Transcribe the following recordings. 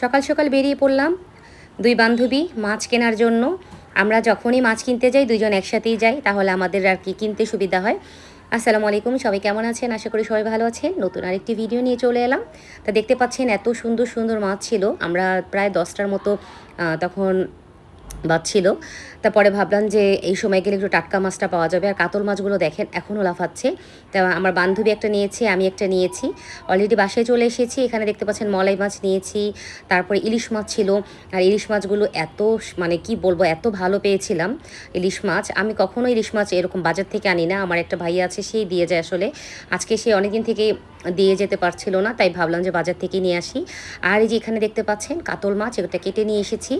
সকাল সকাল বেরিয়ে পড়লাম। দুই বান্ধবী মাছ কেনার জন্য। আমরা যখনই মাছ কিনতে যাই দুজন একসাথেই যাই, তাহলে আমাদের আর কি কিনতে সুবিধা হয়। আসসালামু আলাইকুম, সবাই কেমন আছেন? আশা করি সবাই ভালো আছেন। নতুন আরেকটি ভিডিও নিয়ে চলে এলাম। তা দেখতে পাচ্ছেন, এত সুন্দর সুন্দর মাছ ছিল। আমরা প্রায় দশটার মতো তখন বাচ্ছিল তারপরে ভাবলাম যে এই সময় গেলে একটু টাটকা মাছটা পাওয়া যাবে। আর কাতল মাছগুলো দেখেন, এখনও লাফাচ্ছে। তা আমার বান্ধবী একটা নিয়েছে, আমি একটা নিয়েছি। অলরেডি বাসায় চলে এসেছি, এখানে দেখতে পাচ্ছেন মলাই মাছ নিয়েছি। তারপরে ইলিশ মাছ ছিল। আর ইলিশ মাছগুলো এত মানে কি বলব, এত ভালো পেয়েছিলাম ইলিশ মাছ। আমি কখনো ইলিশ মাছ এরকম বাজার থেকে আনি না। আমার একটা ভাইয়া আছে, সেই দিয়ে যায় আসলে। আজকে সে অনেকদিন থেকে দিয়ে যেতে পারছিল না, তাই ভাবলাম যে বাজার থেকে নিয়ে আসি। আর এই যে এখানে দেখতে পাচ্ছেন কাতল মাছ, এটা কেটে নিয়ে এসেছি।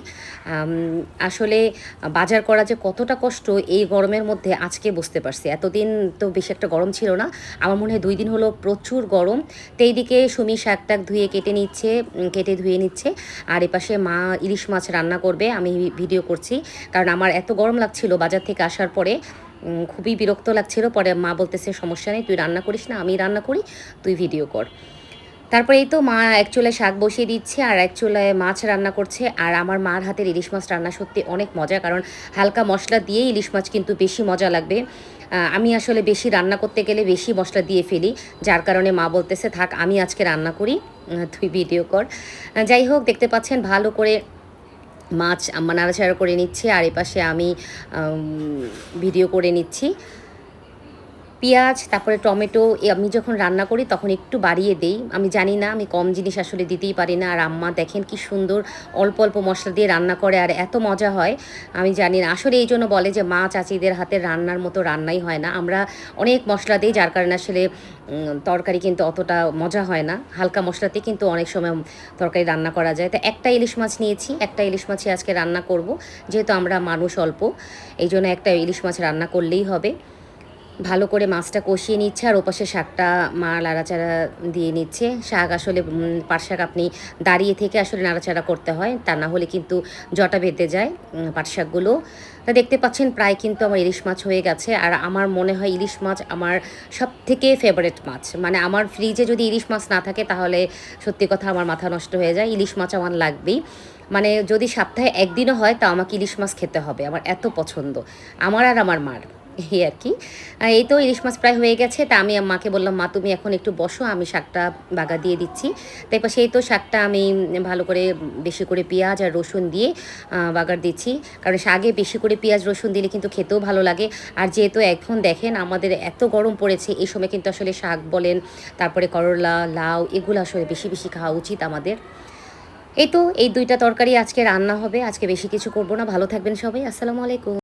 আসলে বাজার করা যে কতটা কষ্ট, এই গরমের মধ্যে আজকে বুঝতে পারছি। এতদিন তো বেশি একটা গরম ছিল না। আমার মনে হয় দুই দিন হলো প্রচুর গরম। তো এইদিকে সুমি শাক টাক ধুয়ে কেটে নিচ্ছে কেটে ধুয়ে নিচ্ছে। আর এপাশে মা ইলিশ মাছ রান্না করবে, আমি ভিডিও করছি। কারণ আমার এত গরম লাগছিল বাজার থেকে আসার পরে খুবই বিরক্ত লাগছিল। পরে মা বলতেছে, সমস্যা নেই, তুই রান্না করিস না, আমি রান্না করি, তুই ভিডিও কর। তারপরে এই তো মা এক চুলায় শাক বসিয়ে দিচ্ছে আর এক চুলায় মাছ রান্না করছে। আর আমার মার হাতের ইলিশ মাছ রান্না সত্যি অনেক মজা, কারণ হালকা মশলা দিয়ে ইলিশ মাছ কিন্তু বেশি মজা লাগবে। আমি আসলে বেশি রান্না করতে গেলে বেশি মশলা দিয়ে ফেলি, যার কারণে মা বলতেছে, থাক, আমি আজকে রান্না করি তুই ভিডিও কর। যাই হোক, দেখতে পাচ্ছেন ভালো করে মাছ নাড়াচাড়া করে নিচ্ছে, আর এপাশে আমি, ভিডিও করে নিচ্ছি। পেঁয়াজ, তারপরে টমেটো আমি যখন রান্না করি তখন একটু বাড়িয়ে দেই। আমি জানি না, আমি কম জিনিস আসলে দিতেই পারি না। আর আম্মা দেখেন কি সুন্দর অল্প অল্প মশলা দিয়ে রান্না করে আর এত মজা হয়। আমি জানি না, আসলে এই জন্য বলে যে মা চাচিদের হাতে রান্নার মতো রান্নাই হয় না। আমরা অনেক মশলা দিই যার কারণে আসলে তরকারি কিন্তু অতটা মজা হয় না। হালকা মশলাতে কিন্তু অনেক সময় তরকারি রান্না করা যায়। তো একটা ইলিশ মাছ নিয়েছি, একটা ইলিশ মাছই আজকে রান্না করব। যেহেতু আমরা মানুষ অল্প, এই জন্য একটা ইলিশ মাছ রান্না করলেই হবে। ভালো করে মাছটা কষিয়ে নিচ্ছে আর ওপাশে শাকটা মা নাড়াচাড়া দিয়ে নিচ্ছে। শাক আসলে পাট শাক আপনি দাঁড়িয়ে থেকে আসলে নাড়াচাড়া করতে হয়, তা না হলে কিন্তু জটা বেঁধে যায় পাট শাকগুলো। তা দেখতে পাচ্ছেন প্রায় কিন্তু আমার ইলিশ মাছ হয়ে গেছে আর আমার মনে হয় ইলিশ মাছ আমার সব থেকে ফেভারেট মাছ। মানে আমার ফ্রিজে যদি ইলিশ মাছ না থাকে তাহলে সত্যি কথা আমার মাথা নষ্ট হয়ে যায়, ইলিশ মাছ আমার লাগবেই। মানে যদি সপ্তাহে একদিনও হয় তা আমাকে ইলিশ মাছ খেতে হবে, আমার এত পছন্দ। আমার আর আমার মার। এই আর কি। এই তো ইলিশ মাছ প্রায় হয়ে গেছে। তা আমি মাকে বললাম, মা, তুমি এখন একটু বসো, আমি শাকটা বাগা দিয়ে দিচ্ছি। তারপর সেই তো শাকটা আমি ভালো করে বেশি করে পেঁয়াজ আর রসুন দিয়ে বাগার দিচ্ছি। কারণ শাকে বেশি করে পেঁয়াজ, রসুন দিলে কিন্তু খেতেও ভালো লাগে। আর যেহেতু এখন দেখেন আমাদের এত গরম পড়েছে, এই সময় কিন্তু আসলে শাক বলেন, তারপরে করলা, লাউ, এগুলো আসলে বেশি বেশি খাওয়া উচিত আমাদের। এই তো, এই দুইটা তরকারি আজকে রান্না হবে। আজকে বেশি কিছু করব না। ভালো থাকবেন সবাই। আসসালামু আলাইকুম।